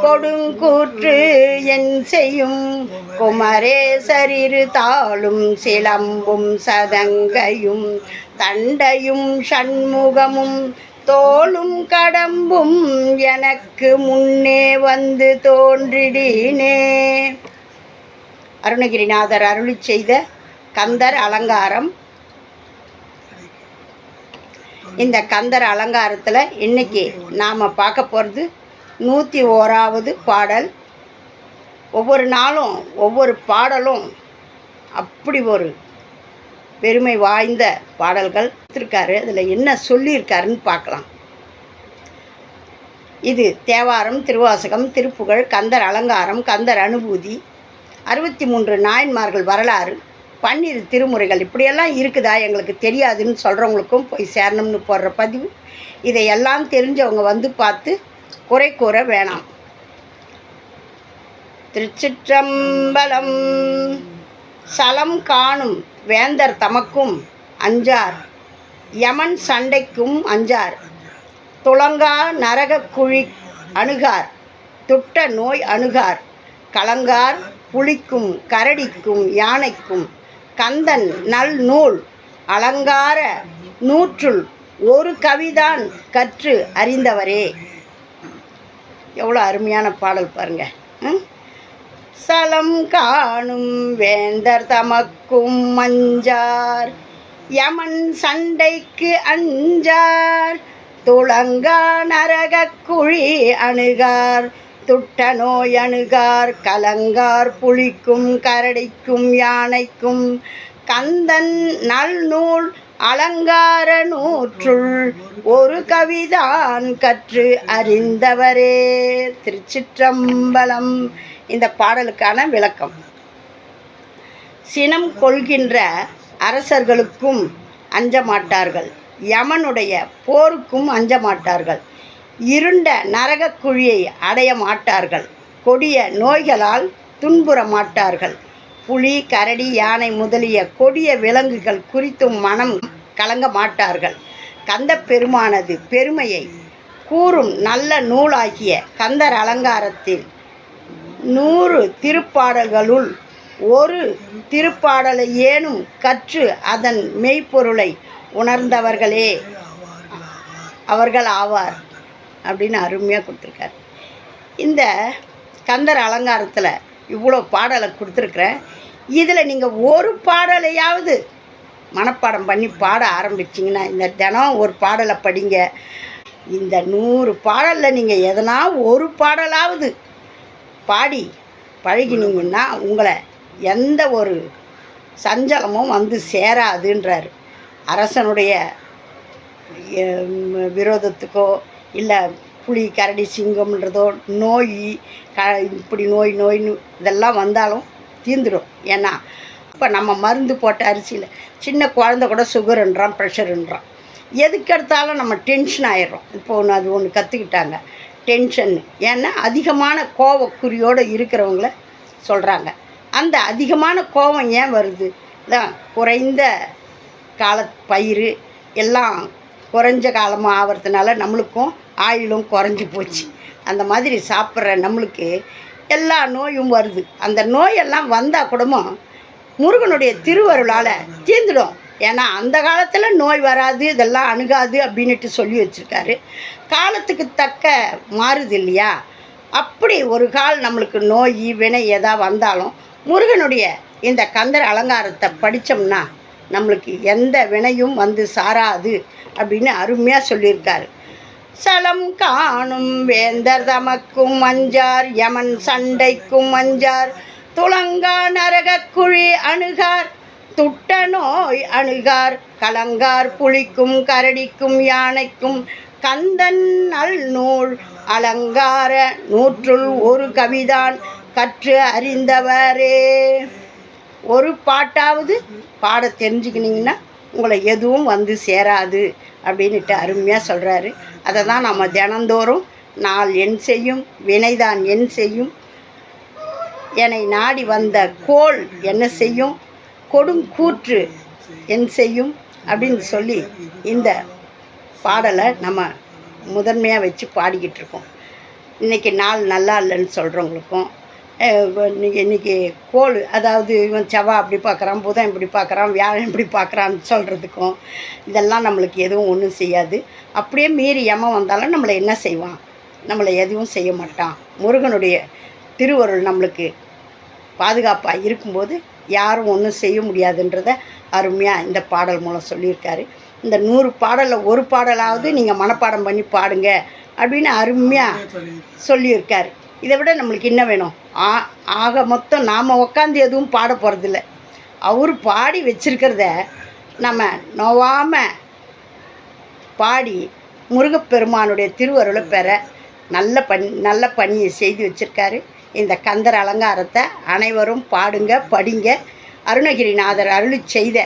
கொடுங்கூற்று என் செய்யும். குமரேசரிரு தாளும் சிலம்பும் சதங்கையும் தண்டையும் சண்முகமும் தோளும் கடம்பும் எனக்கு முன்னே வந்து தோன்றிடினே. அருணகிரிநாதர் அருளி செய்த கந்தர் அலங்காரம். இந்த கந்தர் அலங்காரத்தில் இன்னைக்கு நாம் பார்க்க போகிறது நூற்றி ஓராவது பாடல். ஒவ்வொரு நாளும் ஒவ்வொரு பாடலும் அப்படி ஒரு பெருமை வாய்ந்த பாடல்கள் கொடுத்துருக்காரு அதில் என்ன சொல்லியிருக்காருன்னு பார்க்கலாம். இது தேவாரம் திருவாசகம் திருப்புகழ் கந்தர் அலங்காரம் கந்தர் அனுபூதி அறுபத்தி மூன்று நாயன்மார்கள் வரலாறு பன்னிரு திருமுறைகள். இப்படியெல்லாம் இருக்குதா? எங்களுக்கு தெரியாதுன்னு சொல்கிறவங்களுக்கும் போய் சேரணும்னு போடுற பதிவு. இதையெல்லாம் தெரிஞ்சவங்க வந்து பார்த்து குறை கூற வேணாம். திருச்சிற்றம்பலம் சலம் காணும் வேந்தர் தமக்கும் அஞ்சார். யமன் சண்டைக்கும் அஞ்சார். துளங்கா நரக குழி அணுகார். துட்ட நோய் அணுகார். கலங்கார் புலிக்கும் கரடிக்கும் யானைக்கும். கந்தன் நல் நூல் அலங்கார நூற்றுள் ஒரு கவிதான் கற்று அறிந்தவரே. எவ்வளோ அருமையான பாடல் பாருங்கள் ம்? சலம் காணும் வேந்தர் தமக்கும் மஞ்சார் யமன் சண்டைக்கு அஞ்சார் துளங்கா நரக குழி அணுகார் துட்ட நோய் அணுகார் கலங்கார் புலிக்கும் கரடிக்கும் யானைக்கும் கந்தன் நல் நூல் அலங்கார நூற்றுள் ஒரு கவிதான் கற்று அறிந்தவரே. திருச்சிற்றம்பலம். இந்த பாடலுக்கான விளக்கம். சினம் கொள்கின்ற அரசர்களுக்கும் அஞ்ச மாட்டார்கள் யமனுடைய போருக்கும் அஞ்ச மாட்டார்கள் இருண்ட நரகக் குழியை அடைய மாட்டார்கள். கொடிய நோய்களால் துன்புற மாட்டார்கள். புலி கரடி யானை முதலிய கொடிய விலங்குகள் குறித்தும் மனம் கலங்க மாட்டார்கள். கந்த பெருமானது பெருமையை கூறும் நல்ல நூலாகிய கந்தர் அலங்காரத்தில் நூறு திருப்பாடல்களுள் ஒரு திருப்பாடலை ஏனும் கற்று அதன் மெய்ப்பொருளை உணர்ந்தவர்களே. அவர்கள் ஆவார் அப்படின்னு அருமையாக கொடுத்துருக்காரு. இந்த கந்தர் அலங்காரத்தில் இவ்வளோ பாடலை கொடுத்துருக்குறேன் இதில் நீங்கள் ஒரு பாடலையாவது மனப்பாடம் பண்ணி பாட ஆரம்பிச்சிங்கன்னா இந்த தினம் ஒரு பாடலை படிங்க. இந்த நூறு பாடலில் நீங்கள் எதனா ஒரு பாடலாவது பாடி பழகினீங்கன்னா உங்களை எந்த ஒரு சஞ்சலமும் வந்து சேராதுன்றார். அரசனுடைய விரோதத்துக்கோ இல்லை புலி கரடி சிங்கம்ன்றதோ நோய் க இப்படி நோய் நோய்னு இதெல்லாம் வந்தாலும் தீந்துடும் ஏன்னா இப்போ நம்ம மருந்து போட்ட அரிசியில் சின்ன குழந்த கூட சுகருன்றான் ப்ரெஷருன்றான் எதுக்கு எடுத்தாலும் நம்ம டென்ஷன் ஆயிடுறோம். இப்போ ஒன்று அது ஒன்று கற்றுக்கிட்டாங்க டென்ஷன் ஏன்னா அதிகமான கோவக்குறியோடு இருக்கிறவங்கள சொல்கிறாங்க அந்த அதிகமான கோபம் ஏன் வருது? தான் குறைந்த கால பயிர் எல்லாம் குறைஞ்ச காலமாக ஆகிறதுனால நம்மளுக்கும் ஆயுளும் குறைஞ்சி போச்சு. அந்த மாதிரி சாப்பிட்ற நம்மளுக்கு எல்லா நோயும் வருது. அந்த நோயெல்லாம் வந்தால் கூடமும் முருகனுடைய திருவருளால் தீர்ந்துடும். ஏன்னா அந்த காலத்தில் நோய் வராது இதெல்லாம் அணுகாது அப்படின்னுட்டு சொல்லி வச்சுருக்காரு. காலத்துக்கு தக்க மாறுது இல்லையா? அப்படி ஒரு கால் நம்மளுக்கு நோய் வினை எதா வந்தாலும் முருகனுடைய இந்த கந்தர் அலங்காரத்தை படித்தோம்னா நம்மளுக்கு எந்த வினையும் வந்து சாராது அப்படின்னு அருமையாக சொல்லியிருக்காரு. சலம் காணும் வேந்தர் தமக்கும் அஞ்சார் யமன் சண்டைக்கும் அஞ்சார் துளங்கா நரகக்குழி அணுகார் துட்ட நோய் அணுகார் கலங்கார் புளிக்கும் கரடிக்கும் யானைக்கும் கந்தன் நல் நூல் அலங்கார நூற்றுள் ஒரு கவிதான் கற்று அறிந்தவரே. ஒரு பாட்டாவது பாட தெரிஞ்சுக்கினீங்கன்னா உங்களை எதுவும் வந்து சேராது அப்படின்னுட்டு அருமையாக சொல்கிறாரு அதை தான் நம்ம தினந்தோறும் நாள் என் செய்யும் வினைதான் என் செய்யும் என்னை நாடி வந்த கோல் என்ன செய்யும்? கொடும் கூற்று என் செய்யும்? அப்படின்னு சொல்லி இந்த பாடலை நம்ம முதன்மையாக வச்சு பாடிக்கிட்டு இருக்கோம். இன்றைக்கி நாள் நல்லா இல்லைன்னு சொல்கிறவங்களுக்கும் இன்னைக்கு இன்றைக்கி கோல் அதாவது இவன் செவ்வாய் அப்படி பார்க்குறான் புதன் இப்படி பார்க்குறான் வியாழன் இப்படி பார்க்குறான்னு சொல்கிறதுக்கும் இதெல்லாம் நம்மளுக்கு எதுவும் ஒன்றும் செய்யாது. அப்படியே மீறி எமன் வந்தாலும் நம்மளை என்ன செய்வான்? நம்மளை எதுவும் செய்ய மாட்டான். முருகனுடைய திருவருள் நம்மளுக்கு பாதுகாப்பாக இருக்கும்போது யாரும் ஒன்றும் செய்ய முடியாதுன்றத அருமையாக இந்த பாடல் மூலம் சொல்லியிருக்காரு. இந்த நூறு பாடலில் ஒரு பாடலாவது நீங்கள் மனப்பாடம் பண்ணி பாடுங்க அப்படின்னு அருமையாக சொல்லியிருக்காரு. இதை விட நம்மளுக்கு என்ன வேணும்? ஆ ஆக மொத்தம் நாம் உக்காந்து எதுவும் பாட போகிறதில்ல அவர் பாடி வச்சிருக்கிறத நம்ம நோவாமல் பாடி முருகப்பெருமானுடைய திருவருளை பெற நல்ல பணி நல்ல பணியை செய்து வச்சிருக்காரு. இந்த கந்தர் அலங்காரத்தை அனைவரும் பாடுங்க படிங்க. அருணகிரிநாதர் அருளி செய்த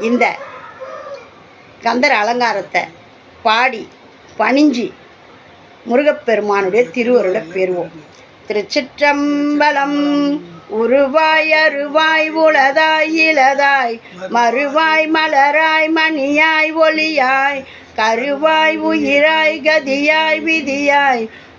இந்த கந்தர் அலங்காரத்தை பாடி பணிஞ்சு முருகப்பெருமானுடைய திருவருளை பெறுவோம். திருச்சிற்றம்பலம் உருவாய் அருவாய் உளதாய் இளதாய் மறுவாய் மலராய் மணியாய் ஒளியாய் கருவாய் உயிராய் கதியாய் விதியாய்